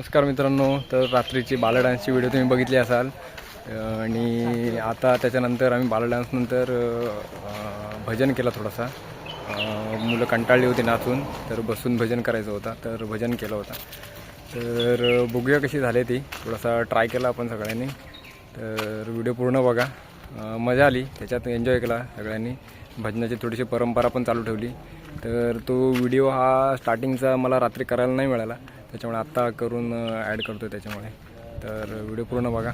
नमस्कार मित्रांनो तर रात्रीची बाला डान्सची व्हिडिओ तुम्ही बघितली असाल. आणि आता त्याच्यानंतर आम्ही बाला डान्सनंतर भजन केलं थोडासा. मुलं कंटाळली होती नाचून तर बसून भजन करायचं होता तर भजन केलं होतं. तर बघूया कशी झाली ती. थोडासा ट्राय केला आपण सगळ्यांनी. तर व्हिडिओ पूर्ण बघा. मजा आली. त्याच्यात एन्जॉय केला सगळ्यांनी. भजनाची थोडीशी परंपरा पण चालू ठेवली. तर तो व्हिडिओ हा स्टार्टिंगचा मला रात्री करायला नाही मिळाला. त्याच्यामुळे आत्ता करून ॲड करतो त्याच्यामुळे. तर व्हिडिओ पूर्ण बघा.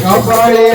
कपाळे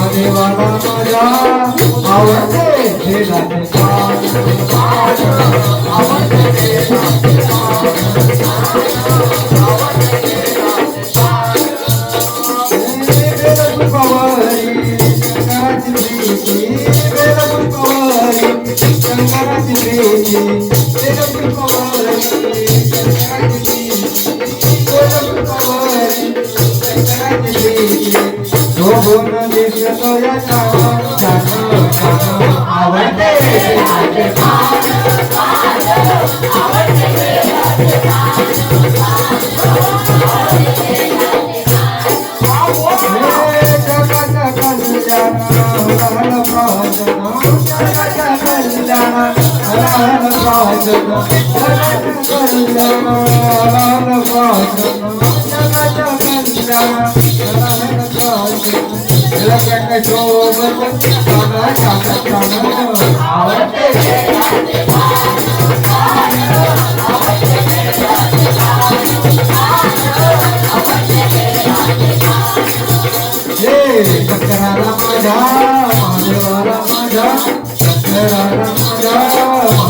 महादेवाला माझा आवडते Yeah. Shakara Raja, Madhava Raja, Shakara Raja,